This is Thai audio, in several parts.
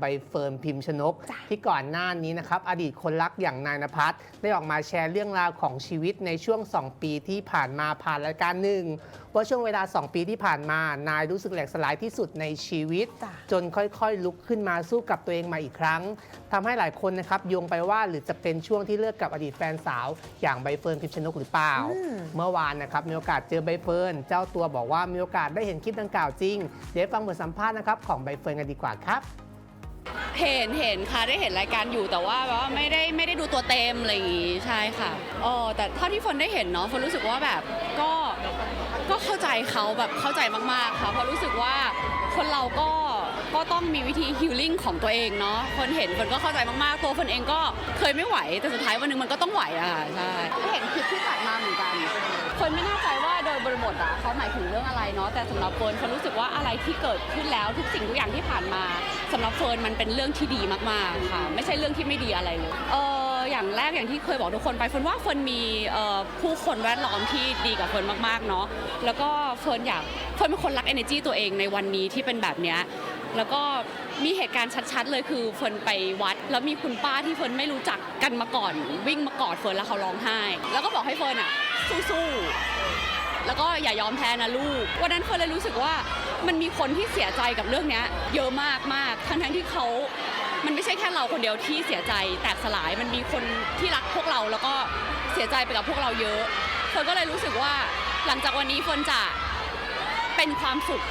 ใบเฟิร์นพิมพ์ชนก ที่ก่อนหน้านี้นะครับอดีตคนรักอย่างนายนภัสได้ออกมาแชร์เรื่องราวของชีวิตในช่วง 2 ปีที่ผ่านมาผ่านรายการหนึ่งว่าช่วงเวลา 2 ปีที่ผ่านมานายรู้สึกแหลกสลายที่สุดในชีวิตจ้ะจนค่อยๆ ลุกขึ้นมาสู้กับตัวเองมาอีกครั้งทำให้หลายคนนะครับโยงไปว่าหรือจะเป็นช่วงที่เลิกกับอดีตแฟนสาว อย่างใบเฟิร์นพิมพ์ชนกหรือเปล่าอืมเมื่อวานนะครับมีโอกาสเจอใบเฟิร์นเจ้าตัวบอกว่ามีโอกาสได้เห็นคลิปดังกล่าวจริง เดี๋ยวฟังบทสัมภาษณ์นะครับของใบเฟิร์นกันดีกว่าครับ เห็นเห็นค่ะได้เห็นรายการอยู่แต่ว่าแบบว่าไม่ได้ไม่ได้ดูตัวเต็มอะไรอย่างงี้ใช่ค่ะเออแต่เท่าที่ฝนได้เห็นเนาะฝนรู้สึกว่าแบบก็ก็เข้าใจเขาแบบเข้าใจมากๆค่ะเพราะรู้สึกว่าคนเราก็ก็ต้องมีวิธีฮิลลิ่งของตัวเองเนาะคนเห็นฝนก็เข้าใจมากๆ ตัวฝนเองก็เคยไม่ไหว แต่สุดท้ายวันหนึงมันก็ต้องไหวอะค่ะใช่เห็นคลิปที่ตัดมาเหมือนกันคนไม่แน่ใจว่าโดย บริบทอะเขาหมายถึงเรื่องอะไรเนาะแต่สำหรับเฟิร์นฝนรู้สึกว่าอะไรที่เกิดขึ้นแล้วทุกสิ่งทุกอย่างที่ผ่านมาสำหรับเฟิร์นมันเป็นเรื่องที่ดีมากๆค่ะ ไม่ใช่เรื่องที่ไม่ดีอะไรเลยเอออย่างแรกอย่างที่เคยบอกทุกคนไปเฟิร์นว่าเฟิร์นมีผู้คนแวดล้อมที่ดีกับเฟิร์นมากๆเนาะแล้วก็เฟิร์นอยากเฟิร์นเป็นคนรัก energy ตัวเองในวันนี้ที่เป็นแบบเนี้ยแล้วก็มีเหตุการณ์ชัดๆเลยคือเฟิร์นไปวัด แล้วมีคุณป้าที่เฟิร์นไม่รู้จักกันมาก่อน วิ่งมากอดเฟิร์นแล้วเขาร้องไห้ แล้วก็บอกให้เฟิร์นอะสู้ๆ แล้วก็อย่ายอมแพ้นะลูก วันนั้นเฟิร์นเลยรู้สึกว่ามันมีคนที่เสียใจกับเรื่องนี้เยอะมากมากทั้งทั้งที่เขามันไม่ใช่แค่เราคนเดียวที่เสียใจแตกสลายมันมีคนที่รักพวกเราแล้วก็เสียใจไปกับพวกเราเยอะเฟิร์นก็เลยรู้สึกว่าหลังจากวันนี้เฟิร์นจะเป็นความสุข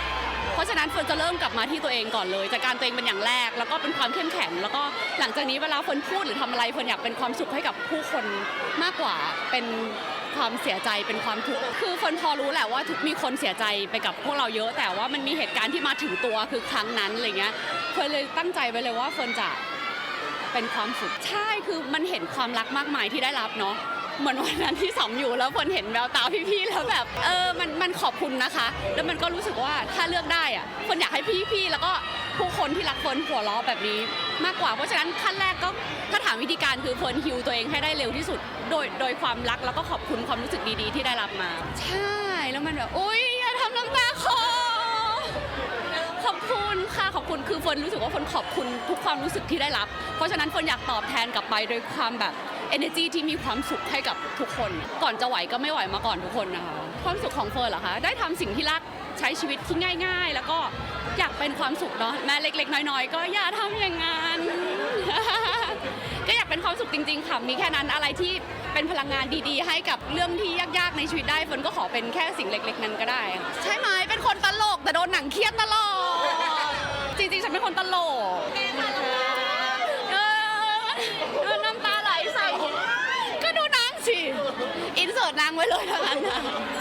เพราะฉะนั้นเฟิร์นจะเริ่มกลับมาที่ตัวเองก่อนเลย จากการตัวเองเป็นอย่างแรก แล้วก็เป็นความเข้มแข็ง แล้วก็หลังจากนี้เวลาเฟิร์นพูดหรือทำอะไรเฟิร์นอยากเป็นความสุขให้กับผู้คนมากกว่าเป็น ความเสียใจเป็นความทุกข์คือเฟิร์นพอรู้แหละว่าทุกมีคนเสียใจไปกับพวกเราเยอะ แต่ว่ามันมีเหตุการณ์ที่มาถึงตัวคือครั้งนั้นอะไรเงี้ยเฟิร์นเลยตั้งใจไว้เลยว่าเฟิร์นจะเป็นความสุขใช่คือมันเห็นความรักมากมายที่ได้รับเนาะเหมือนวันนั้นที่สอมอยู่แล้วคนเห็นแววตาพี่ๆแล้วแบบเออมันมันขอบคุณนะคะ แล้วมันก็รู้สึกว่าถ้าเลือกได้อะคนอยากให้พี่ๆแล้วก็ ผู้คนที่รักเฟิร์นหัวเราะแบบนี้มากกว่า เพราะฉะนั้นขั้นแรกก็ถ้าถามวิธีการคือเฟิร์นฮิวตัวเองให้ได้เร็วที่สุด โดยโดยความรักแล้วก็ขอบคุณความรู้สึกดีๆ ที่ได้รับมา ใช่แล้วมันแบบอุ้ยอย่าทำน้ำตาคอขอบคุณค่ะขอบคุณคือเฟิร์นรู้สึกว่าเฟิร์นขอบคุณทุกความรู้สึกที่ได้รับ เพราะฉะนั้นเฟิร์นอยากตอบแทนกลับไปโดยความแบบ energy ที่มีความสุขให้กับทุกคน ก่อนจะไหวก็ไม่ไหวมาก่อนทุกคนนะคะ ความสุขของเฟิร์นเหรอคะ ได้ทำสิ่งที่รักใช้ชีวิตที่ง่าย ๆ แล้วก็อยากเป็นความสุขเนาะแม้เล็ก ๆ น้อยๆ ก็อย่าทำอย่างนั้น ก็อยากเป็นความสุขจริง ๆ ค่ะ มีแค่นั้นอะไรที่เป็นพลังงานดีๆ ให้กับเรื่องที่ยากๆ ในชีวิตได้เฟิร์นก็ขอเป็นแค่สิ่งเล็ก ๆ นั้นก็ได้ ใช่ไหมเป็นคนตลกแต่โดนหนังเครียดตลอด จริงๆ ฉันเป็นคนตลกเออน้ำตา ไหลใ